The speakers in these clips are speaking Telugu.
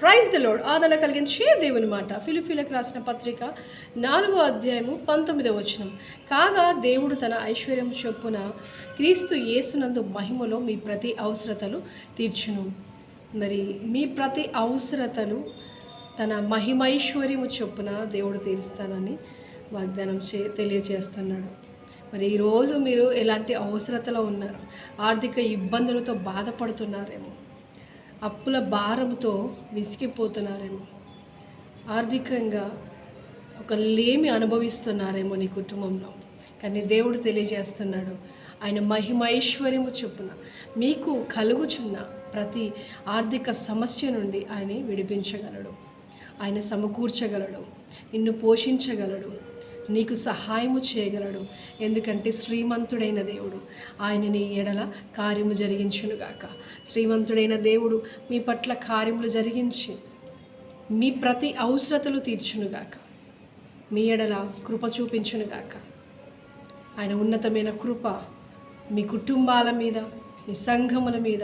ప్రైజ్ ద లోడ్ ఆదరణ కలిగించే దేవుని మాట. ఫిలిఫీలకు రాసిన పత్రిక నాలుగో అధ్యాయము పంతొమ్మిదో వచనం. కాగా దేవుడు తన ఐశ్వర్యం చొప్పున క్రీస్తు యేసునందు మహిమలో మీ ప్రతి అవసరతలు తీర్చును. మరి మీ ప్రతి అవసరతలు తన మహిమైశ్వర్యము చొప్పున దేవుడు తీరుస్తానని వాగ్దానం చే తెలియజేస్తున్నాడు. మరి ఈరోజు మీరు ఎలాంటి అవసరతలో ఉన్నారు? ఆర్థిక ఇబ్బందులతో బాధపడుతున్నారేమో? అప్పుల భారంతో విసిగిపోతున్నారేమో. ఆర్థికంగా ఒక లేమి అనుభవిస్తున్నారేమో నీ కుటుంబంలో. కానీ దేవుడు తెలియజేస్తున్నాడు ఆయన మహిమైశ్వర్యము చొప్పున మీకు కలుగుచున్న ప్రతి ఆర్థిక సమస్య నుండి ఆయన విడిపించగలడు. ఆయన సమకూర్చగలడు నిన్ను పోషించగలడు. నీకు సహాయము చేయగలడు. ఎందుకంటే శ్రీమంతుడైన దేవుడు ఆయన నీ ఎడల కార్యము జరిగించునుగాక. శ్రీమంతుడైన దేవుడు మీ పట్ల కార్యములు జరిగించి మీ ప్రతి అవసరతలు తీర్చునుగాక. మీ ఎడల కృప చూపించునుగాక. ఆయన ఉన్నతమైన కృప మీ కుటుంబాల మీద మీ సంఘముల మీద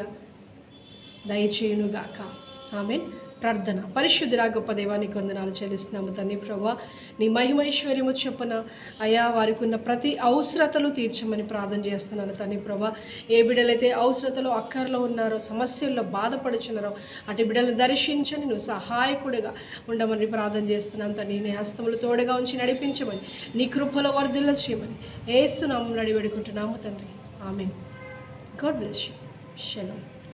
దయచేయునుగాక. ఆమెన్. ప్రార్థన. పరిశుద్ధిరా గొప్ప దేవానికి వందనాలు చెల్లిస్తున్నాము తండ్రి ప్రభా. నీ మహిమైశ్వర్యము చొప్పున అయా వారికి ఉన్న ప్రతి అవసరతలు తీర్చమని ప్రార్థన చేస్తున్నాను తండ్రి ప్రభా. ఏ బిడ్డలైతే అవసరతలు అక్కర్లో ఉన్నారో సమస్యల్లో బాధపడుచున్నారో అటు బిడ్డలను దర్శించని నువ్వు సహాయకుడిగా ఉండమని ప్రార్థన చేస్తున్నాను తండ్రి. నీ హస్తములు తోడుగా ఉంచి నడిపించమని నీ కృపలో వర్ధిల్ల చేయమని ఏసునామం నడివెడుకుంటున్నాము తండ్రి. ఆమె గాడ్ బ్లెస్ యూ. షలో.